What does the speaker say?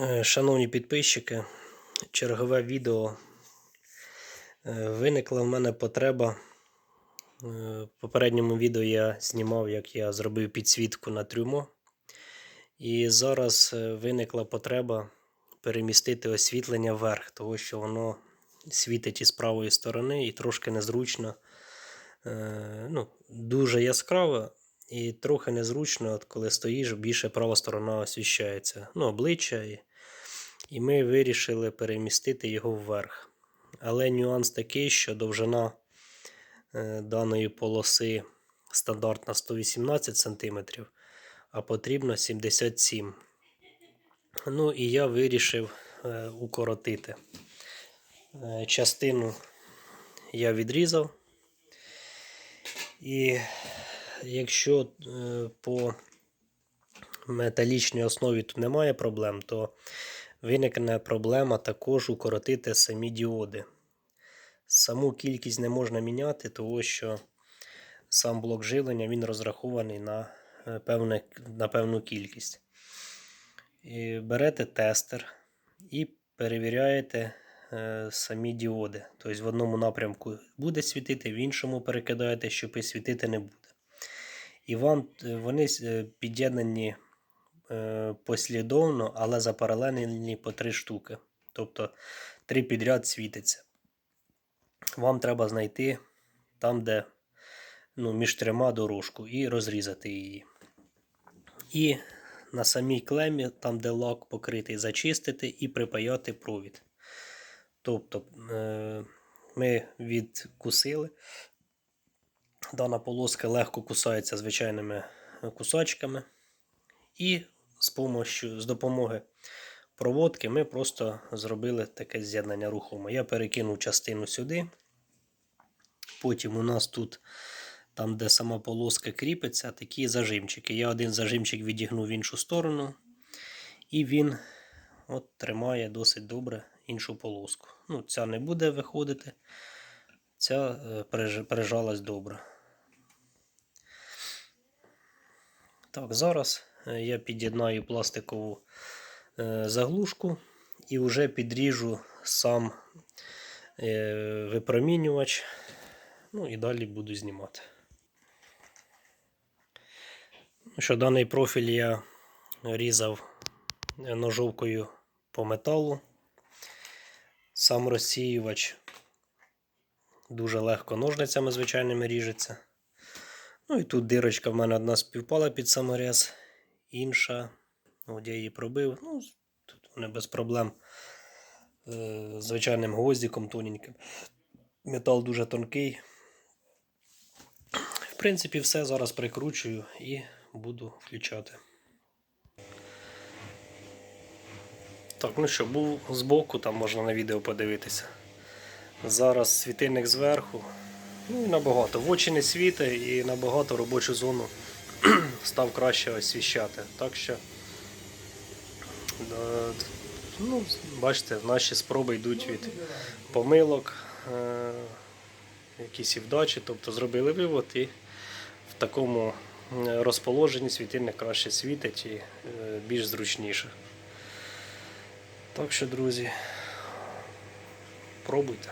Е, Шановні підписчики, чергове відео. Е, Виникла в мене потреба. Е, В попередньому відео я знімав, як я зробив підсвітку на трюмо. І зараз виникла потреба перемістити освітлення вверх, тому що воно світить із правої сторони і трошки незручно. Ну, дуже яскраво і трохи незручно, от коли стоїш, більше права сторона освіщається. Ну, обличчя. І ми вирішили перемістити його вверх. Але нюанс такий, що довжина е, даної полоси стандартна 118 см, а потрібно 77 Ну і я вирішив е, укоротити. Е, частину я відрізав. І якщо по металічній основі тут немає проблем, то виникне проблема також укоротити самі діоди. Саму кількість не можна міняти, тому що сам блок живлення він розрахований на, е, певне, на певну кількість. І берете тестер і перевіряєте е, самі діоди. Тобто в одному напрямку буде світити, в іншому перекидаєте, щоб і світити не буде. І вам е, вони під'єднані послідовно, але запаралельні по три штуки. Тобто три підряд світиться. Вам треба знайти там, де ну, між трьома дорожку, і розрізати її. І на самій клемі, там, де лак покритий, зачистити і припаяти провід. Тобто е, ми відкусили. Дана полоска легко кусається звичайними кусачками. І з, помощю, з допомоги проводки ми просто зробили таке з'єднання рухоме. Я перекинув частину сюди. Потім у нас тут, там, де сама полоска кріпиться, такі зажимчики. Я один зажимчик відігнув в іншу сторону, і він от тримає досить добре іншу полоску. Ну, Ця не буде виходити, ця е, переж- добре. Так, зараз я під'єднаю пластикову е, заглушку і вже підріжу сам е, випромінювач. Ну і далі буду знімати. Ну Що даний профіль я різав е, ножовкою по металу. Сам розсіювач дуже легко ножницями звичайними ріжеться. Ну і тут дирочка в мене одна співпала під саморез, інша, от я її пробив. Ну, тут вони без проблем. Е, Звичайним гвоздиком тоненьким. Метал дуже тонкий. В принципі, все зараз прикручую і буду включати. Так, ну що, був збоку, там можна на відео подивитися. Зараз світильник зверху. Ну і набагато. В очі не світить і набагато робочу зону став краще освіщати. Так що, е, ну, бачите, наші спроби йдуть від помилок, е, якісь і вдачі, тобто зробили вивод і в такому е, розположенні світильник краще світить і більш зручніше. Так що, друзі, пробуйте.